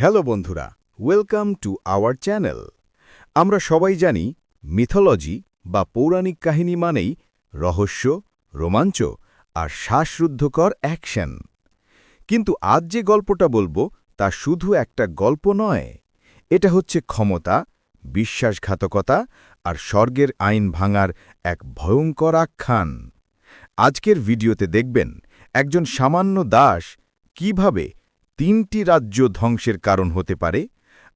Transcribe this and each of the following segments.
Hello বন্ধুরা, welcome to our channel. আমরা সবাই জানি মিথোলজি বা পৌরাণিক কাহিনী মানেই রহস্য, রোমাঞ্চ আর শ্বাসরুদ্ধকর অ্যাকশন। কিন্তু আজ যে গল্পটা বলব তা শুধু একটা গল্প নয়, এটা হচ্ছে ক্ষমতা, বিশ্বাসঘাতকতা আর স্বর্গের আইন ভাঙার এক ভয়ঙ্কর আখ্যান। আজকের ভিডিওতে দেখবেন একজন সামান্য দাস কীভাবে তিনটি রাজ্য ধ্বংসের কারণ হতে পারে,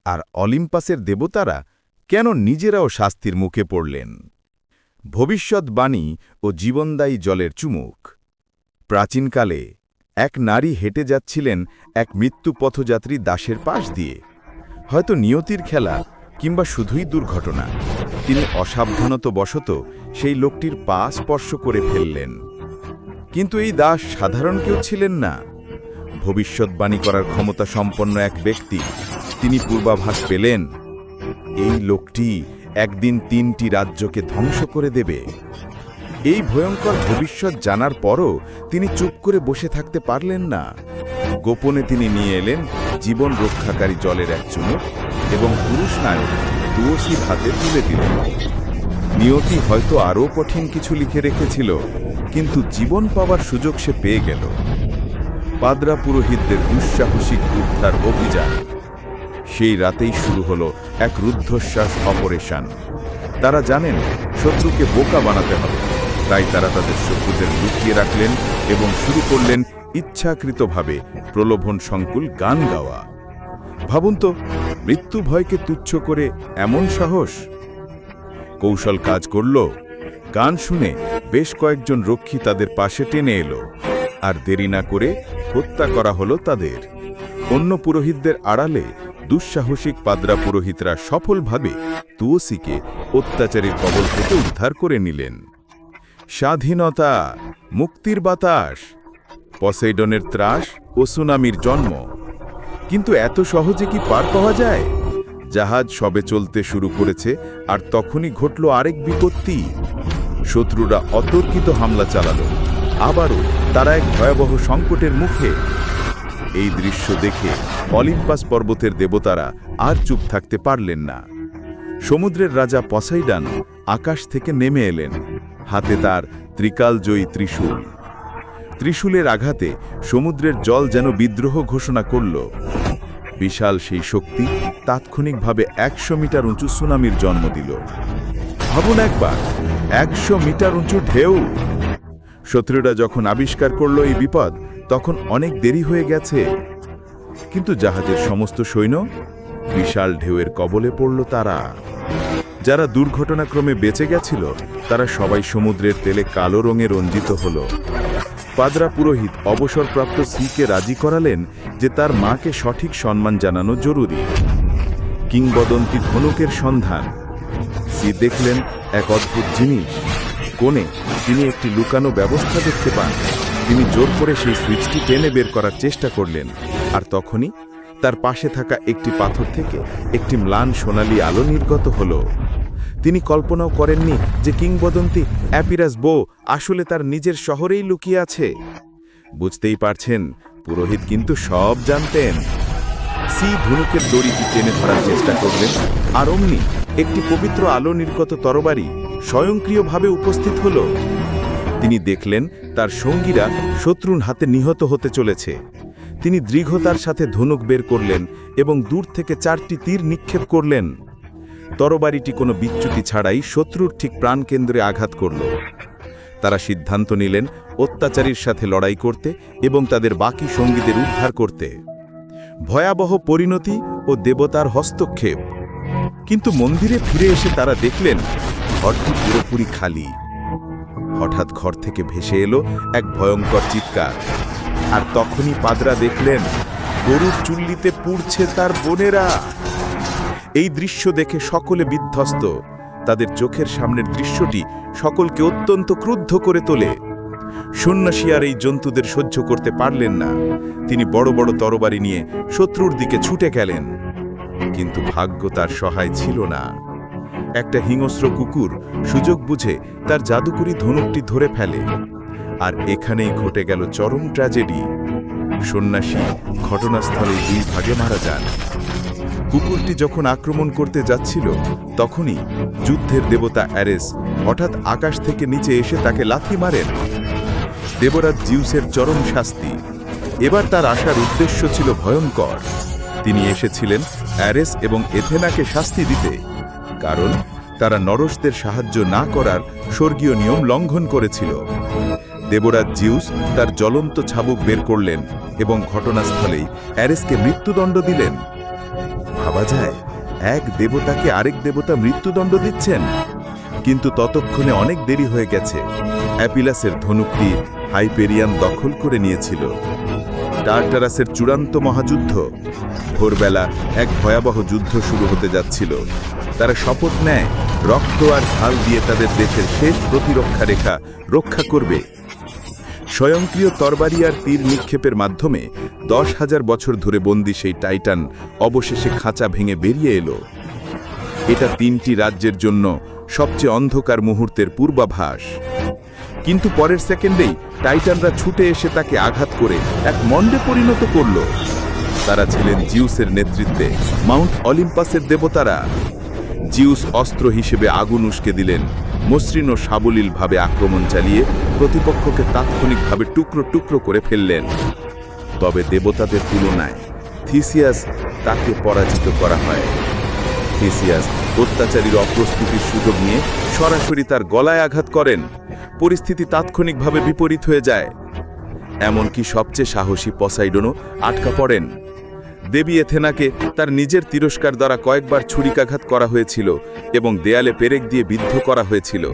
আর অলিম্পাসের দেবতারা কেন নিজেরাও শাস্তির মুখে পড়লেন? ভবিষ্যৎবাণী ও জীবনদায়ী জলের চুমুক। প্রাচীনকালে এক নারী হেঁটে যাচ্ছিলেন এক মৃত্যু পথযাত্রী দাসের পাশ দিয়ে। হয়তো নিয়তির খেলা কিংবা শুধুই দুর্ঘটনা। তিনি অসাবধানত সেই লোকটির পা স্পর্শ করে ফেললেন। কিন্তু এই দাস সাধারণ কেউ ছিলেন না। ভবিষ্যৎবাণী করার ক্ষমতা সম্পন্ন এক ব্যক্তি। তিনি পূর্বাভাস পেলেন, এই লোকটি একদিন তিনটি রাজ্যকে ধ্বংস করে দেবে। এই ভয়ঙ্কর ভবিষ্যৎ জানার পরও তিনি চুপ করে বসে থাকতে পারলেন না। গোপনে তিনি নিয়ে এলেন জীবন রক্ষাকারী জলের এক চুমুক এবং পুরুষ নায়ক তুলসীর হাতে তুলে দিলেন। নিয়তি হয়তো আরও কঠিন কিছু লিখে রেখেছিল, কিন্তু জীবন পাওয়ার সুযোগ সে পেয়ে গেল। পাদরা পুরোহিতদের দুঃসাহসিক উদ্ধার অভিযান। সেই রাতেই শুরু হলো এক রুদ্ধশ্বাস অপারেশন। তারা জানেন শত্রুকে বোকা বানাতে হবে। তাই তারা তাদের শত্রুদের লুকিয়ে রাখলেন এবং শুরু করলেন ইচ্ছাকৃতভাবে প্রলোভন সংকুল গান গাওয়া। ভাবুন তো, মৃত্যু ভয়কে তুচ্ছ করে এমন সাহস? কৌশল কাজ করল। গান শুনে বেশ কয়েকজন রক্ষী তাদের পাশে টেনে এলো। আর দেরি না করে হত্যা করা হলো তাদের। অন্য পুরোহিতদের আড়ালে দুঃসাহসিক পাদরা পুরোহিতরা সফলভাবে তুয়সিকে অত্যাচারের কবল থেকে উদ্ধার করে নিলেন। স্বাধীনতা, মুক্তির বাতাস, পসেইডনের ত্রাস ও সুনামির জন্ম। কিন্তু এত সহজে কি পার পাওয়া যায়? জাহাজ সবে চলতে শুরু করেছে আর তখনই ঘটল আরেক বিপত্তি। শত্রুরা অতর্কিত হামলা চালালো। আবারও তারা এক ভয়াবহ সংকটের মুখে। এই দৃশ্য দেখে অলিম্পাস পর্বতের দেবতারা আর চুপ থাকতে পারলেন না। সমুদ্রের রাজা পসাইডান আকাশ থেকে নেমে এলেন। হাতে তার ত্রিকালজয়ী ত্রিশূল। ত্রিশূলের আঘাতে সমুদ্রের জল যেন বিদ্রোহ ঘোষণা করল। বিশাল সেই শক্তি তাৎক্ষণিকভাবে একশো মিটার উঁচু সুনামির জন্ম দিল। ভাবুন একবার, একশো মিটার উঁচু ঢেউ! শত্রুরা যখন আবিষ্কার করল এই বিপদ, তখন অনেক দেরি হয়ে গেছে। কিন্তু জাহাজের সমস্ত সৈন্য বিশাল ঢেউয়ের কবলে পড়ল তারা। যারা দুর্ঘটনাক্রমে বেঁচে গেছিল, তারা সবাই সমুদ্রের তেলে কালো রঙে রঞ্জিত হল। পাদরা পুরোহিত অবসরপ্রাপ্ত সিকে রাজি করালেন যে তার মাকে সঠিক সম্মান জানানো জরুরি। কিংবদন্তি ধনুকের সন্ধান। সি দেখলেন, এক অদ্ভুত জিনিস। কোণে তিনি একটি লুকানো ব্যবস্থা দেখতে পান। তিনি জোর করে সেই সুইচটি টেনে বের করার চেষ্টা করলেন, আর তখনই তার পাশে থাকা একটি পাথর থেকে একটি ম্লান সোনালি আলো নির্গত হল। তিনি কল্পনাও করেননি যে কিংবদন্তি অ্যাপিরাস বো আসলে তার নিজের শহরেই লুকিয়ে আছে। বুঝতেই পারছেন, পুরোহিত কিন্তু সব জানতেন। সি ধনুকের দড়িটি টেনে ধরার চেষ্টা করলেন, আর অমনি একটি পবিত্র আলো নির্গত তরবারি স্বয়ংক্রিয়ভাবে উপস্থিত হল। তিনি দেখলেন তার সঙ্গীরা শত্রুর হাতে নিহত হতে চলেছে। তিনি দৃঢ়তার সাথে ধনুক বের করলেন এবং দূর থেকে চারটি তীর নিক্ষেপ করলেন। তরবারিটি কোনো বিচ্যুতি ছাড়াই শত্রুর ঠিক প্রাণকেন্দ্রে আঘাত করল। তারা সিদ্ধান্ত নিলেন অত্যাচারীর সাথে লড়াই করতে এবং তাদের বাকি সঙ্গীদের উদ্ধার করতে। ভয়াবহ পরিণতি ও দেবতার হস্তক্ষেপ। কিন্তু মন্দিরে ফিরে এসে তারা দেখলেন ঘরটি পুরোপুরি খালি। হঠাৎ ঘর থেকে ভেসে এলো এক ভয়ঙ্কর চিৎকার। আর তখনই পাদরা দেখলেন, গরুর চুল্লিতে পুড়ছে তার বোনেরা। এই দৃশ্য দেখে সকলে বিধ্বস্ত। তাদের চোখের সামনের দৃশ্যটি সকলকে অত্যন্ত ক্রুদ্ধ করে তোলে। সন্ন্যাসী আর এই জন্তুদের সহ্য করতে পারলেন না। তিনি বড় বড় তরবারি নিয়ে শত্রুর দিকে ছুটে গেলেন। কিন্তু ভাগ্য তার সহায় ছিল না। একটা হিংস্র কুকুর সুযোগ বুঝে তার জাদুকরি ধনুকটি ধরে ফেলে। আর এখানেই ঘটে গেল চরম ট্র্যাজেডি। সন্ন্যাসী ঘটনাস্থলে দুই ভাগে মারা যান। কুকুরটি যখন আক্রমণ করতে যাচ্ছিল, তখনই যুদ্ধের দেবতা অ্যারেস হঠাৎ আকাশ থেকে নিচে এসে তাকে লাথি মারেন। দেবরাজ জিউসের চরম শাস্তি। এবার তার আসার উদ্দেশ্য ছিল ভয়ঙ্কর। তিনি এসেছিলেন অ্যারেস এবং এথেনাকে শাস্তি দিতে। কারণ তারা নরসদের সাহায্য না করার স্বর্গীয় নিয়ম লঙ্ঘন করেছিল। দেবরাজ জিউস তার জ্বলন্ত ছাবুক বের করলেন এবং ঘটনাস্থলেই অ্যারেসকে মৃত্যুদণ্ড দিলেন। ভাবা যায়, এক দেবতাকে আরেক দেবতা মৃত্যুদণ্ড দিচ্ছেন। কিন্তু ততক্ষণে অনেক দেরি হয়ে গেছে। অ্যাপিলাসের ধনুকটি হাইপেরিয়ান দখল করে নিয়েছিল। টার্টারাসের চূড়ান্ত মহাযুদ্ধ। ভোরবেলা এক ভয়াবহ যুদ্ধ শুরু হতে যাচ্ছিল। তারা শপথ নেয়, রক্ত আর ঢাল দিয়ে তাদের দেশের শেষ প্রতিরক্ষা রেখা রক্ষা করবে। স্বয়ংক্রিয় তরবারি আর তীর নিক্ষেপের মাধ্যমে দশ হাজার বছর ধরে বন্দি সেই টাইটান অবশেষে খাঁচা ভেঙে বেরিয়ে এলো। এটা তিনটি রাজ্যের জন্য সবচেয়ে অন্ধকার মুহূর্তের পূর্বাভাস। কিন্তু পরের সেকেন্ডেই টাইটানরা ছুটে এসে তাকে আঘাত করে এক মণ্ডে পরিণত করল। তারা ছিলেন জিউসের নেতৃত্বে। মাউন্ট অলিম্পাসের দেবতারা জিউস অস্ত্র হিসেবে আগুন উস্কে দিলেন, মসৃণ ও সাবলীলভাবে আক্রমণ চালিয়ে প্রতিপক্ষকে তাৎক্ষণিকভাবে টুকরো টুকরো করে ফেললেন। তবে দেবতাদের তুলনায় থিসিয়াস তাকে পরাজিত করা হয়। থিসিয়াস অত্যাচারীর অপ্রস্তুতির সুযোগ নিয়ে সরাসরি তার গলায় আঘাত করেন। পরিস্থিতি তাৎক্ষণিকভাবে বিপরীত হয়ে যায়। এমনকি সবচেয়ে সাহসী পসাইডনও আটকা পড়েন। দেবী এথেনাকে তার নিজের তিরস্কার দ্বারা কয়েকবার ছুরিকাঘাত করা হয়েছিল এবং দেয়ালে পেরেক দিয়ে বিদ্ধ করা হয়েছিল।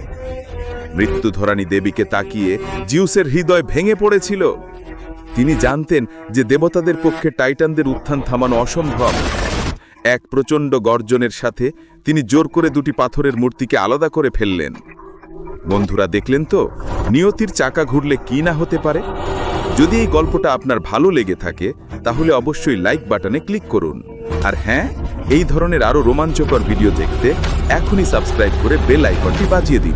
মৃত্যুধরানী দেবীকে তাকিয়ে জিউসের হৃদয় ভেঙে পড়েছিল। তিনি জানতেন যে দেবতাদের পক্ষে টাইটানদের উত্থান থামানো অসম্ভব। এক প্রচণ্ড গর্জনের সাথে তিনি জোর করে দুটি পাথরের মূর্তিকে আলাদা করে ফেললেন। বন্ধুরা দেখলেন তো? নিয়তির চাকা ঘুরলে কি না হতে পারে? যদি এই গল্পটা আপনার ভালো লেগে থাকে, তাহলে অবশ্যই লাইক বাটনে ক্লিক করুন। আর হ্যাঁ এই ধরনের আরও রোমাঞ্চকর ভিডিও দেখতে এখনই সাবস্ক্রাইব করে বেল আইকনটি বাজিয়ে দিন।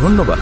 ধন্যবাদ।